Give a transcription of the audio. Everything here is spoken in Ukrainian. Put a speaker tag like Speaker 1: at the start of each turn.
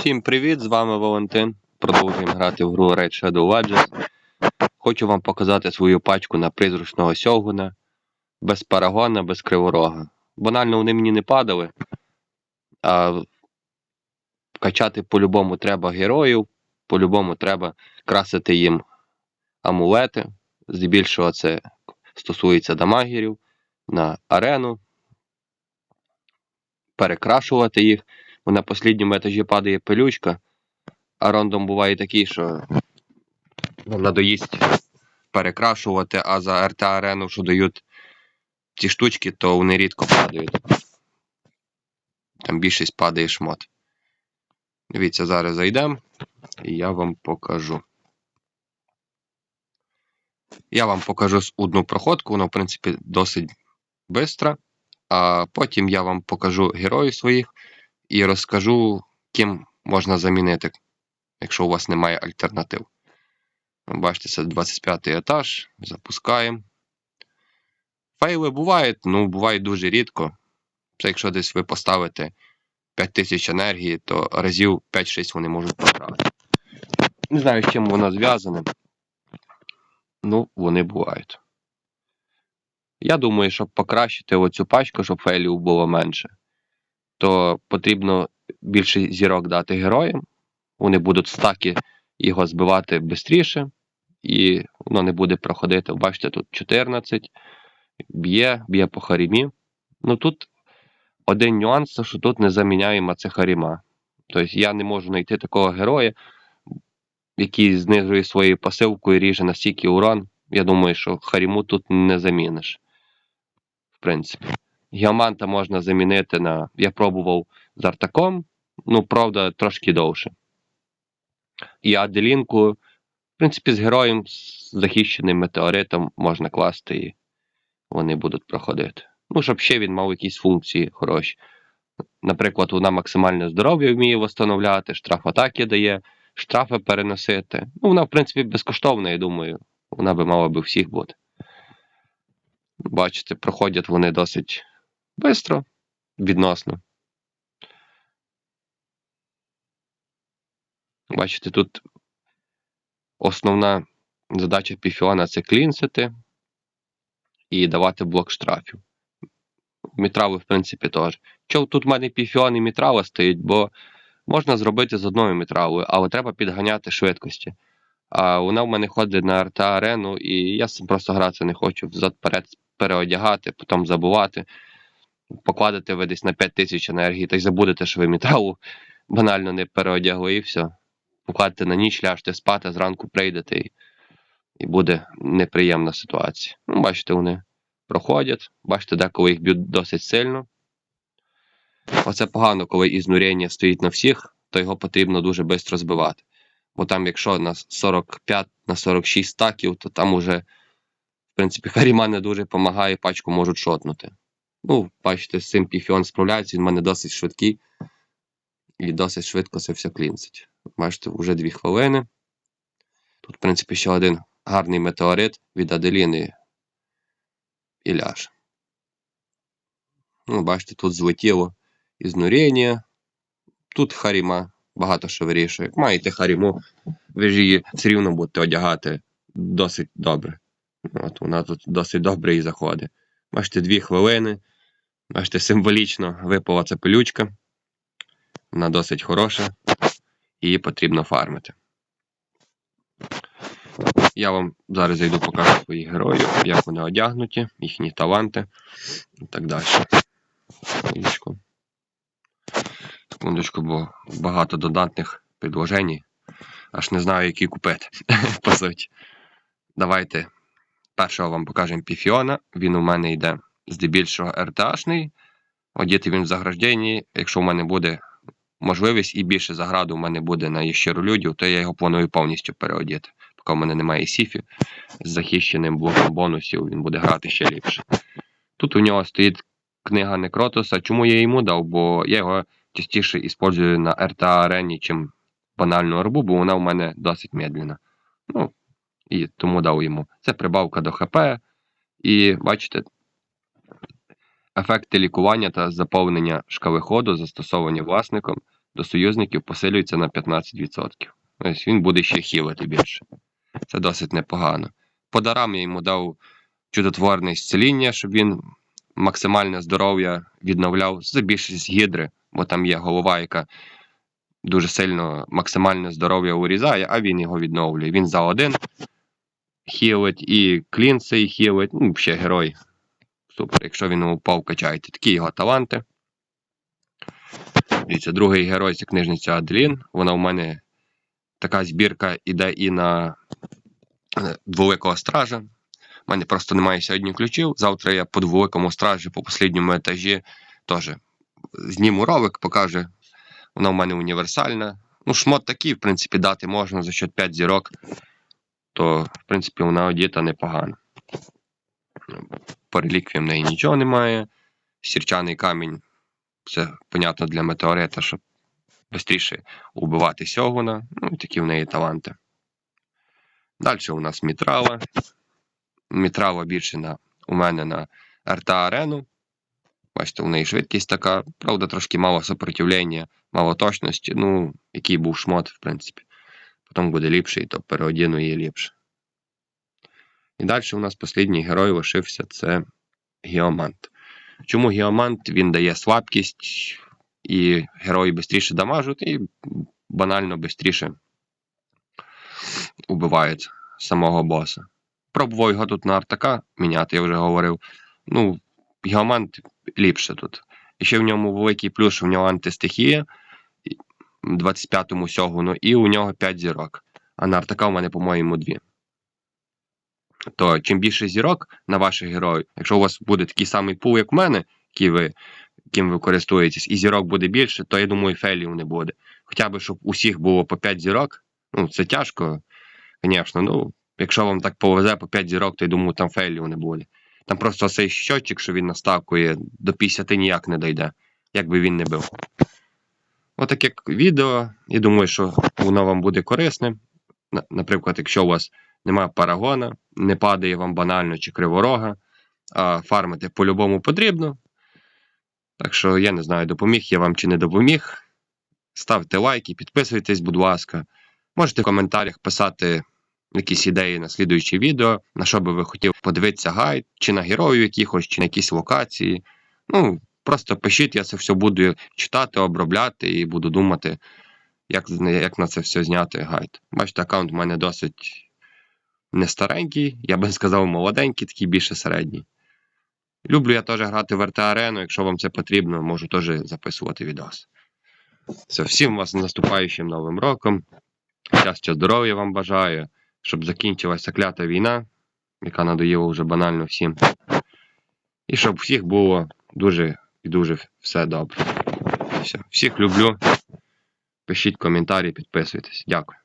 Speaker 1: Всім привіт! З вами Валентин. Продовжуємо грати в гру Raid Shadow Legends. Хочу вам показати свою пачку на призрачного сьогуна. Без парагона, без криворога. Банально вони мені не падали. А качати по-любому треба героїв, по-любому треба красити їм амулети. Здебільшого це стосується дамагерів на арену. Перекрашувати їх на послідньому етажі падає пилючка, а рандом буває такий, що вам надоїсть перекрашувати, а за РТ арену, що дають ці штучки, то вони рідко падають. Там більшість падає шмот. Дивіться, зараз зайдемо і я вам покажу. Я вам покажу одну проходку, вона, в принципі, досить швидка. А потім я вам покажу героїв своїх і розкажу, ким можна замінити, якщо у вас немає альтернатив. Бачите, це 25 етаж. Запускаємо. Фейли бувають, ну бувають дуже рідко. Це якщо десь ви поставите 5000 енергії, то разів 5-6 вони можуть програти. Не знаю, з чим воно зв'язане. Ну, вони бувають. Я думаю, щоб покращити оцю пачку, щоб фейлів було менше, то потрібно більше зірок дати героям. Вони будуть стаки його збивати швидше, і воно не буде проходити. Бачите, тут 14, б'є, б'є по харімі. Ну тут один нюанс, що тут не заміняємо це харіма. Тобто я не можу знайти такого героя, який знижує своєю пасивкою і ріже настільки урон. Я думаю, що харіму тут не заміниш. В принципі. Геоманта можна замінити на. Я пробував з Артаком, ну, правда, трошки довше. І Аделінку, в принципі, з героєм з захищеним метеоритом можна класти і вони будуть проходити. Ну, щоб ще він мав якісь функції хороші. Наприклад, вона максимальне здоров'я вміє встановляти, штраф атаки дає, штрафи переносити. Ну, вона, в принципі, безкоштовна, я думаю. Вона би мала би всіх бути. Бачите, проходять вони досить швидко, відносно. Бачите, тут основна задача піфіона це клінсити і давати блок штрафів. Мітрави, в принципі, теж. Чого тут в мене піфіон і мітрава стоїть, бо можна зробити з одною мітравою, але треба підганяти швидкості. А вона в мене ходить на РТ арену, і я просто грати не хочу. Взад перед переодягати, потім забувати. Покладете ви десь на 5000 енергії, та й забудете, що ви мітраву банально не переодягли і все покладете на ніч, ляжте спати, зранку прийдете і і буде неприємна ситуація. Ну, Бачите, вони проходять, бачите, деколи їх б'ють досить сильно. Оце погано, коли ізнурення стоїть на всіх, то його потрібно дуже швидко збивати. Бо там, якщо на 45 на 46 стаків, то там уже, в принципі, Харіма не дуже допомагає, пачку можуть шотнути. Ну, бачите, з цим піфіон справляється, він в мене досить швидкий і досить швидко це все клінцить. Бачите, вже дві хвилини. Тут, в принципі, ще один гарний метеорит від Аделіни і ляж. Ну, бачите, тут злетіло ізнурення. Тут харіма багато що вирішує. Як маєте харіму, ви ж її все рівно будете одягати досить добре. От Вона тут досить добре і заходить. Бачите, дві хвилини. Бачите, символічно випала ця пилючка. Вона досить хороша її потрібно фармити. Я вам зараз зайду покажу своїх героїв, як вони одягнуті, їхні таланти і так далі. Секундочку. Секундочку, бо багато додатних предложень. Аж не знаю, які купити, по суті. Давайте першого вам покажемо піфіона. Він у мене йде здебільшого РТАшний. Одіти він в загражденні, якщо в мене буде можливість і більше заграду в мене буде на людів, то я його планую повністю переодіти. Поки в мене немає сіфі з захищеним блоком бонусів, він буде грати ще ліпше. Тут у нього стоїть книга Некротоса. Чому я йому дав? Бо я його частіше використовую на РТА арені, чим банальну арбу, бо вона в мене досить медленна. Ну, і тому дав йому. Це прибавка до ХП. І бачите, ефекти лікування та заповнення шкалиходу, застосовані власником, до союзників посилюється на 15%. Тобто він буде ще хілити більше. Це досить непогано. По дарам я йому дав чудотворне зціління, щоб він максимальне здоров'я відновляв. Це більшість гідри, бо там є голова, яка дуже сильно максимальне здоров'я урізає, а він його відновлює. Він за один хілить і клін цей хілить. Ну, ще герой. Супер, якщо він упав, качайте. Такі його таланти. Дивіться, другий герой це книжниця Аделін. Вона в мене така збірка іде і на е, двовикого стража. У мене просто немає сьогодні ключів. Завтра я по двовикому стражі, по послідньому етажі теж зніму ролик, покаже. Вона в мене універсальна. Ну, шмот такий, в принципі, дати можна за счет 5 зірок, то, в принципі, вона одіта непогано. По реліквіям в неї нічого немає. Сірчаний камінь це, понятно, для метеорита, щоб швидше убивати сьогуна. Ну, і такі в неї таланти. Далі у нас Мітрава. Мітрава більше на, у мене на РТ арену. Бачите, у неї швидкість така, правда, трошки мало сопротивлення, мало точності. Ну, який був шмот, в принципі. Потім буде ліпший, то переодіну її ліпше. І далі у нас останній герой лишився це Геомант. Чому Геомант він дає слабкість, і герої швидше дамажуть, і банально швидше убивають самого боса. Пробував його тут на артака міняти, я вже говорив. Ну, Геомант ліпше тут. І ще в ньому великий плюс, що в нього антистихія 25-му сьогуну, і у нього 5 зірок. А на артака в мене, по-моєму, 2. То чим більше зірок на ваших героїв, якщо у вас буде такий самий пул, як в мене, який ви, яким ви користуєтесь, і зірок буде більше, то я думаю, фейлів не буде. Хоча б, щоб усіх було по 5 зірок, ну це тяжко, звісно. Ну, якщо вам так повезе по 5 зірок, то я думаю, там фейлів не буде. Там просто цей щотчик, що він наставкує, до 50 ніяк не дойде, як би він не бив. Отаке відео. Я думаю, що воно вам буде корисним. Наприклад, якщо у вас немає парагона, не падає вам банально чи криворога, а фармити по-любому потрібно. Так що я не знаю, допоміг я вам чи не допоміг. Ставте лайки, підписуйтесь, будь ласка. Можете в коментарях писати якісь ідеї на слідуючі відео, на що би ви хотіли подивитися гайд, чи на героїв якихось, чи на якісь локації. Ну, просто пишіть, я це все буду читати, обробляти і буду думати, як, як на це все зняти гайд. Бачите, аккаунт у мене досить не старенький, я би сказав, молоденький, такий більше середній. Люблю я теж грати в РТ-арену, якщо вам це потрібно, можу теж записувати відос. Все, всім вас наступаючим новим роком. Щастя, здоров'я вам бажаю, щоб закінчилася клята війна, яка надоїла вже банально всім. І щоб всіх було дуже і дуже все добре. Все. Всіх люблю. Пишіть коментарі, підписуйтесь. Дякую.